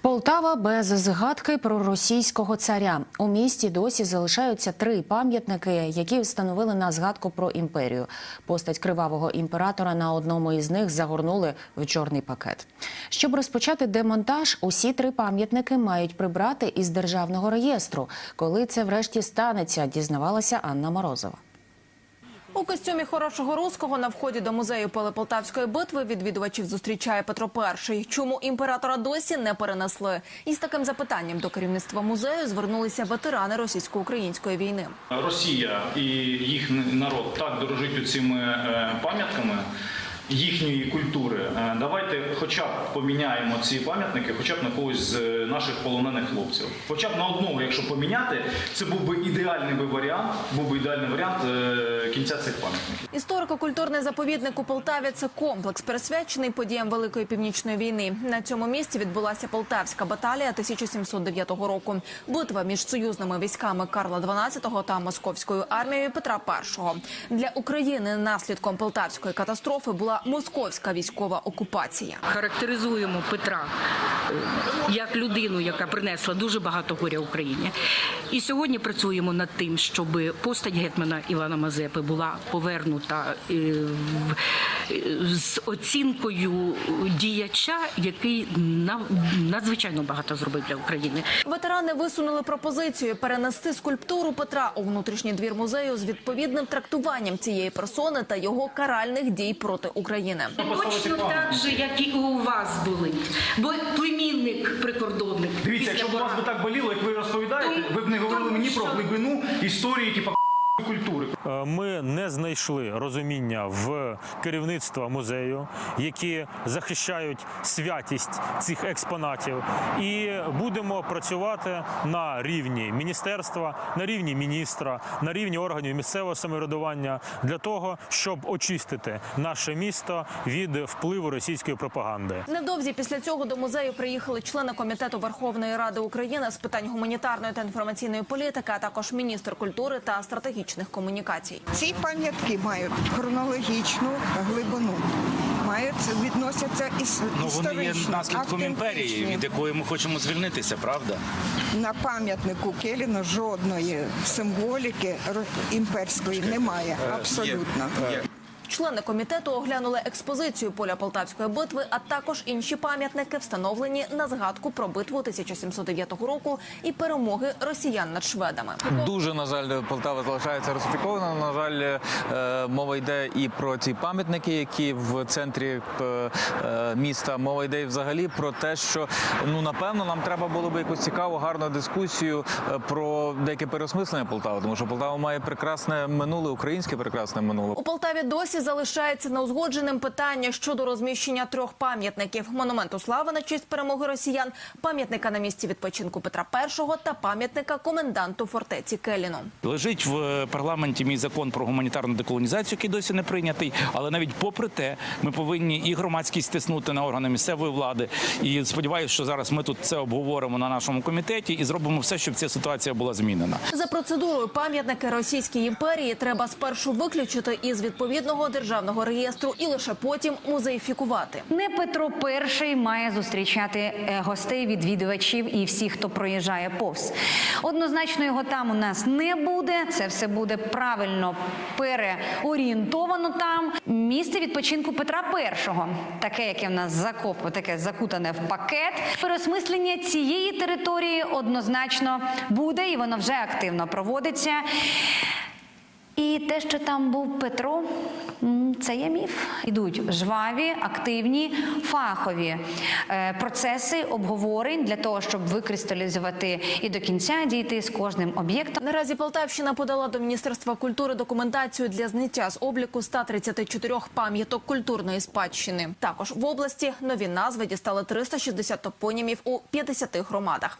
Полтава без згадки про російського царя. У місті досі залишаються три пам'ятники, які встановили на згадку про імперію. Постать кривавого імператора на одному із них загорнули в чорний пакет. Щоб розпочати демонтаж, усі три пам'ятники мають прибрати із державного реєстру. Коли це врешті станеться, дізнавалася Анна Морозова. У костюмі хорошого руського на вході до музею Полтавської битви відвідувачів зустрічає Петро І. Чому імператора досі не перенесли? Із таким запитанням до керівництва музею звернулися ветерани російсько-української війни. Росія і їх народ так дорожить цими пам'ятками їхньої культури. Е, Давайте хоча б поміняємо ці пам'ятники, хоча б на когось з е, наших полонених хлопців. Хоча б на одного, якщо поміняти, це був би ідеальний би варіант, був би ідеальний варіант е, кінця цих пам'ятників. Історико-культурний заповідник у Полтаві це комплекс, присвячений подіям Великої північної війни. На цьому місці відбулася Полтавська баталія 1709 року. Битва між союзними військами Карла XII та московською армією Петра І. Для України наслідком полтавської катастрофи була московська військова окупація. характеризуємо Петра е, як людину, яка принесла дуже багато горя Україні. І сьогодні працюємо над тим, щоб постать гетьмана Івана Мазепи була повернута е, в- з оцінкою діяча, який на- надзвичайно багато зробив для України. Ветерани висунули пропозицію перенести скульптуру Петра у внутрішній двір музею з відповідним трактуванням цієї персони та його каральних дій проти України. Точно так же, як і у вас болить, бо племінник прикордонник. Дивіться, якщо б у вас би так боліло, як ви розповідаєте, ви б не говорили мені про глибину історії, типу культури. Е, Ми не знайшли розуміння в керівництва музею, які захищають святість цих експонатів, і будемо працювати на рівні міністерства, на рівні міністра, на рівні органів місцевого самоврядування для того, щоб очистити наше місто від впливу російської пропаганди. Невдовзі після цього до музею приїхали члени комітету Верховної Ради України з питань гуманітарної та інформаційної політики, а також міністр культури та стратегічних комунікацій. Ці пам'ятки мають хронологічну глибину, мають відносяться із Ну вони є наслідком імперії, від якої ми хочемо звільнитися, правда? На пам'ятнику Келіна жодної символіки імперської немає. Абсолютно. Є, є. Члени комітету оглянули експозицію поля Полтавської битви, а також інші пам'ятники, встановлені на згадку про битву 1709 року і перемоги росіян над шведами. Дуже на жаль, Полтава залишається русифікована. На жаль, е, мова йде і про ці пам'ятники, які в центрі е, е, міста. Мова йде і взагалі про те, що ну напевно нам треба було би якусь цікаву, гарну дискусію про деяке переосмислення Полтави, тому що Полтава має прекрасне минуле, українське прекрасне минуле. У Полтаві досі залишається неузгодженим питання щодо розміщення трьох пам'ятників: монументу слави на честь перемоги росіян, пам'ятника на місці відпочинку Петра І та пам'ятника коменданту фортеці Келіну. Лежить в парламенті мій закон про гуманітарну деколонізацію, який досі не прийнятий. Але навіть попри те, ми повинні і громадськість стиснути на органи місцевої влади. І сподіваюся, що зараз ми тут це обговоримо на нашому комітеті і зробимо все, щоб ця ситуація була змінена. За процедурою пам'ятники Російській імперії треба спершу виключити із відповідного державного реєстру і лише потім музеїфікувати. Не Петро І має зустрічати е, гостей, відвідувачів і всіх, хто проїжджає повз. Однозначно його там у нас не буде. Це все буде правильно переорієнтовано там. Місце відпочинку Петра І, таке, яке в нас закоп, таке закутане в пакет. Переосмислення цієї території однозначно буде, і воно вже активно проводиться. Те, що там був Петро, це є міф. Ідуть жваві, активні, фахові е, процеси обговорень для того, щоб викристалізувати і до кінця дійти з кожним об'єктом. Наразі Полтавщина подала до Міністерства культури документацію для зняття з обліку 134 пам'яток культурної спадщини. Також в області нові назви дістали 360 топонімів у 50 громадах.